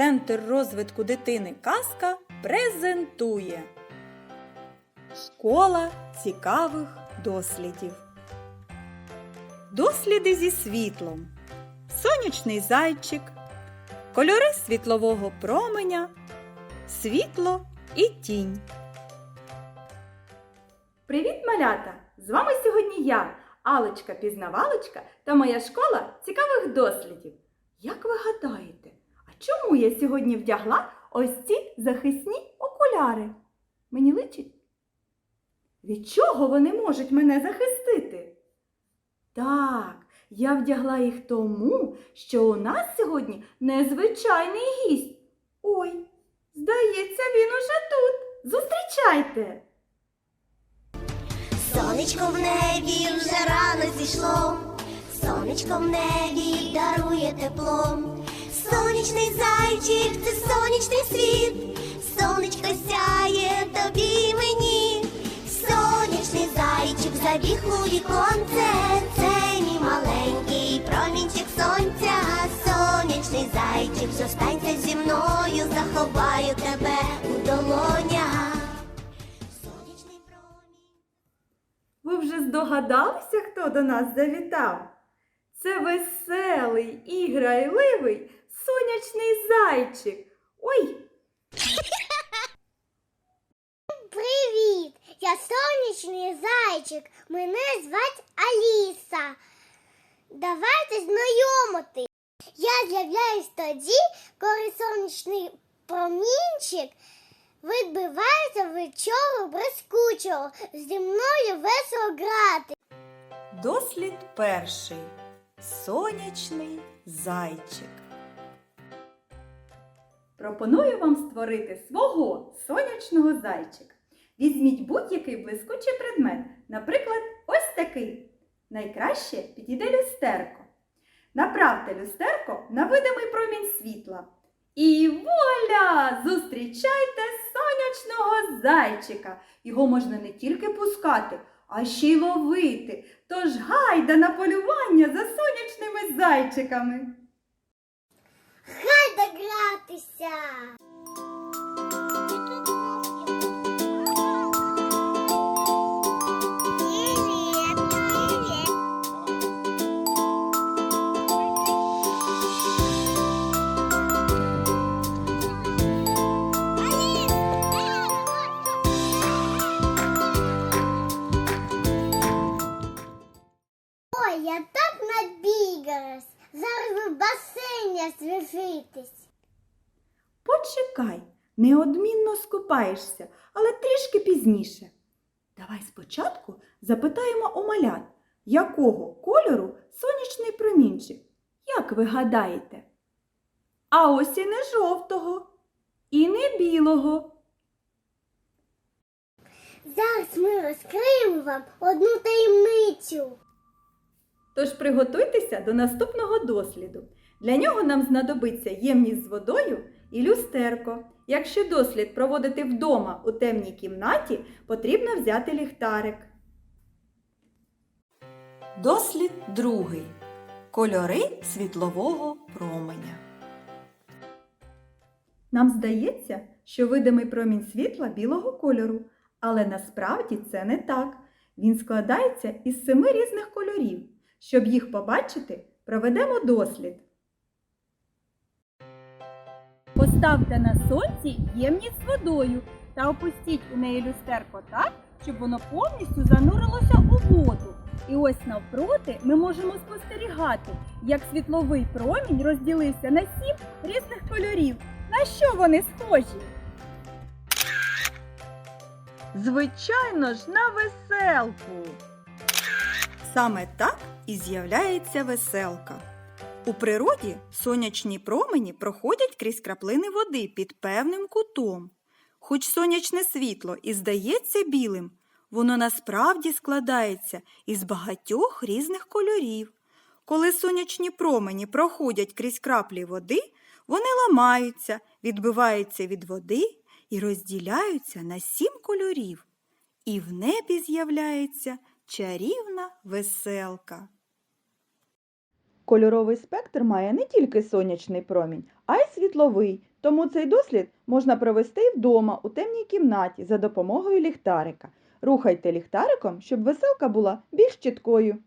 Центр розвитку дитини Казка презентує Школа цікавих дослідів. Досліди зі світлом. Сонячний зайчик. Кольори світлового променя. Світло і тінь. Привіт, малята! З вами сьогодні я, Алочка Пізнавалочка та моя школа цікавих дослідів. Як ви гадаєте, чому я сьогодні вдягла ось ці захисні окуляри? Мені личить? Від чого вони можуть мене захистити? Так, я вдягла їх тому, що у нас сьогодні незвичайний гість. Ой, здається, він уже тут. Зустрічайте! Сонечко в небі вже рано зійшло, сонечко в небі дарує тепло. Сонячний зайчик, це сонячний світ, сонечко сяє тобі мені. Сонячний зайчик забіг у віконце, це мій маленький промінчик сонця. Сонячний зайчик, зостанься зі мною, заховаю тебе у долонях. Ви вже здогадалися, хто до нас завітав? Це веселий і грайливий сонячний зайчик. Ой, Привіт! Я сонячний зайчик. Мене звать Аліса. Давайте знайомити. Я з'являюсь тоді, коли сонячний промінчик відбивається від чого блискучого. Зі мною весело грати. Дослід перший. Сонячний зайчик. Пропоную вам створити свого сонячного зайчика. Візьміть будь-який блискучий предмет, наприклад, ось такий. Найкраще підійде люстерко. Направте люстерко на видимий промінь світла. І вуаля! Зустрічайте сонячного зайчика. Його можна не тільки пускати, а ще й ловити. Тож гайда на полювання за сонячними зайчиками. Гайда гратися! Неодмінно скупаєшся, але трішки пізніше. Давай спочатку запитаємо у малят, якого кольору сонячний промінчик. Як ви гадаєте? А ось і не жовтого, і не білого. Зараз ми розкриємо вам одну таємницю. Тож приготуйтеся до наступного досліду. Для нього нам знадобиться ємність з водою і люстерко. Якщо дослід проводити вдома у темній кімнаті, потрібно взяти ліхтарик. Дослід другий. Кольори світлового променя. Нам здається, що видимий промінь світла білого кольору, але насправді це не так. Він складається із семи різних кольорів. Щоб їх побачити, проведемо дослід. Поставте на сонці ємність з водою та опустіть у неї люстерко так, щоб воно повністю занурилося у воду. І ось навпроти ми можемо спостерігати, як світловий промінь розділився на сім різних кольорів. На що вони схожі? Звичайно ж, на веселку. Саме так і з'являється веселка. У природі сонячні промені проходять крізь краплини води під певним кутом. Хоч сонячне світло і здається білим, воно насправді складається із багатьох різних кольорів. Коли сонячні промені проходять крізь краплі води, вони ламаються, відбиваються від води і розділяються на сім кольорів. І в небі з'являється чарівна веселка. Кольоровий спектр має не тільки сонячний промінь, а й світловий, тому цей дослід можна провести вдома у темній кімнаті за допомогою ліхтарика. Рухайте ліхтариком, щоб веселка була більш чіткою.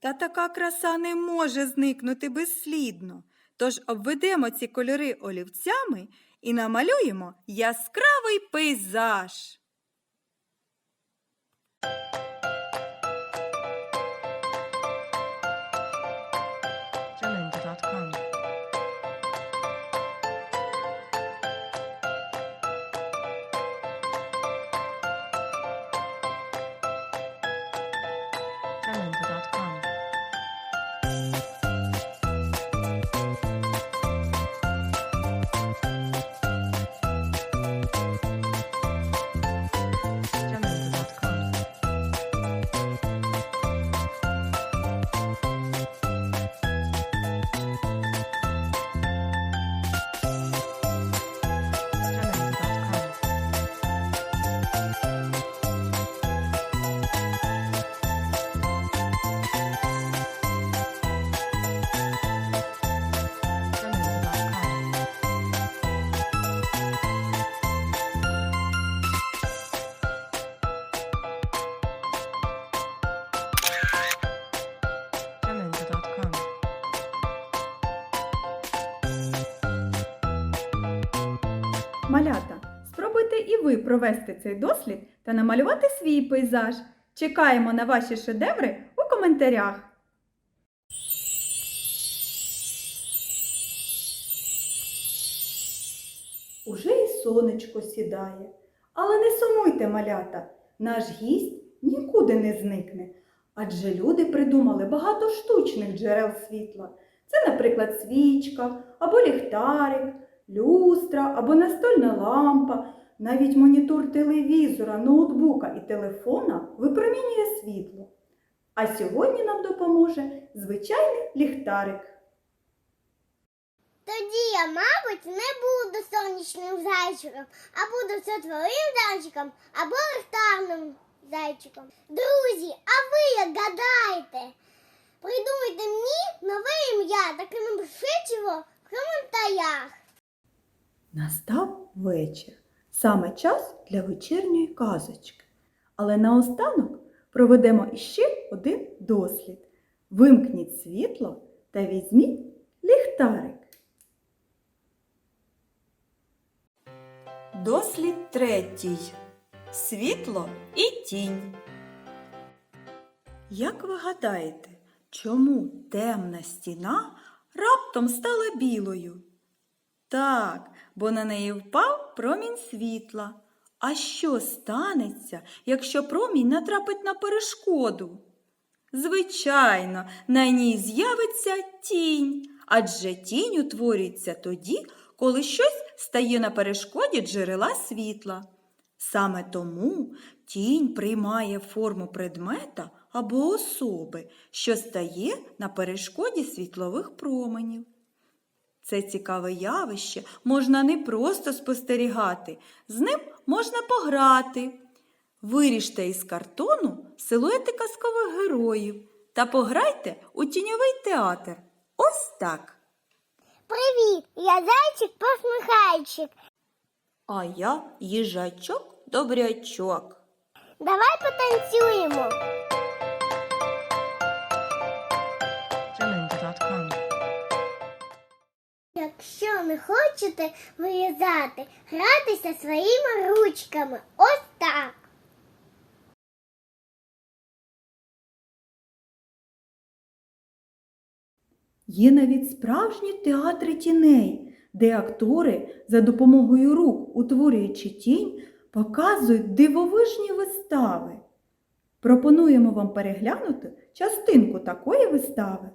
Та така краса не може зникнути безслідно. Тож обведемо ці кольори олівцями і намалюємо яскравий пейзаж. Малята, спробуйте і ви провести цей дослід та намалювати свій пейзаж. Чекаємо на ваші шедеври у коментарях. Уже і сонечко сідає. Але не сумуйте, малята, наш гість нікуди не зникне. Адже люди придумали багато штучних джерел світла. Це, наприклад, свічка або ліхтарик, люстра або настольна лампа, навіть монітор телевізора, ноутбука і телефона випромінює світло. А сьогодні нам допоможе звичайний ліхтарик. Тоді я, мабуть, не буду сонячним зайчиком, а буду світловим зайчиком або ліхтарним зайчиком. Друзі, а ви як гадаєте? Придумайте мені нове ім'я, так і напишіть його в коментарях. Настав вечір. Саме час для вечірньої казочки. Але наостанок проведемо іще один дослід. Вимкніть світло та візьміть ліхтарик. Дослід третій. Світло і тінь. Як ви гадаєте, чому темна стіна раптом стала білою? Так, бо на неї впав промінь світла. А що станеться, якщо промінь натрапить на перешкоду? Звичайно, на ній з'явиться тінь, адже тінь утворюється тоді, коли щось стає на перешкоді джерела світла. Саме тому тінь приймає форму предмета або особи, що стає на перешкоді світлових променів. Це цікаве явище можна не просто спостерігати, з ним можна пограти. Виріжте із картону силуети казкових героїв та пограйте у тіньовий театр. Ось так. Привіт, я зайчик посміхайчик. А я їжачок добрячок. Давай потанцюємо. Якщо не хочете вирізати, гратися своїми ручками. Ось так. Є навіть справжні театри тіней, де актори за допомогою рук, утворюючи тінь, показують дивовижні вистави. Пропонуємо вам переглянути частинку такої вистави.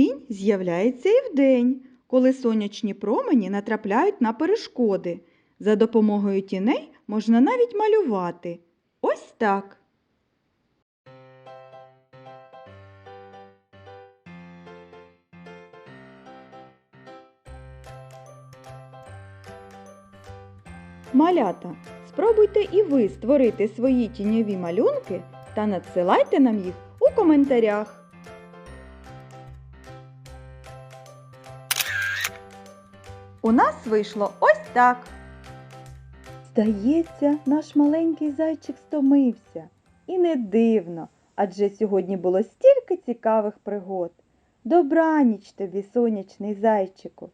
Тінь з'являється і вдень, коли сонячні промені натрапляють на перешкоди. За допомогою тіней можна навіть малювати. Ось так. Малята, спробуйте і ви створити свої тіньові малюнки та надсилайте нам їх у коментарях. У нас вийшло ось так. Здається, наш маленький зайчик стомився. І не дивно, адже сьогодні було стільки цікавих пригод. Добраніч тобі, сонячний зайчику.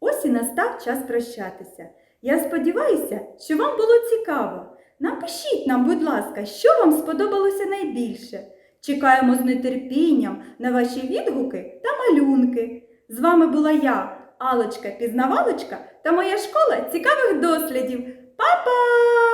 Ось і настав час прощатися. Я сподіваюся, що вам було цікаво. Напишіть нам, будь ласка, що вам сподобалося найбільше. Чекаємо з нетерпінням на ваші відгуки та малюнки. З вами була я, Алочка Пізнавалочка та моя школа цікавих дослідів. Па-па!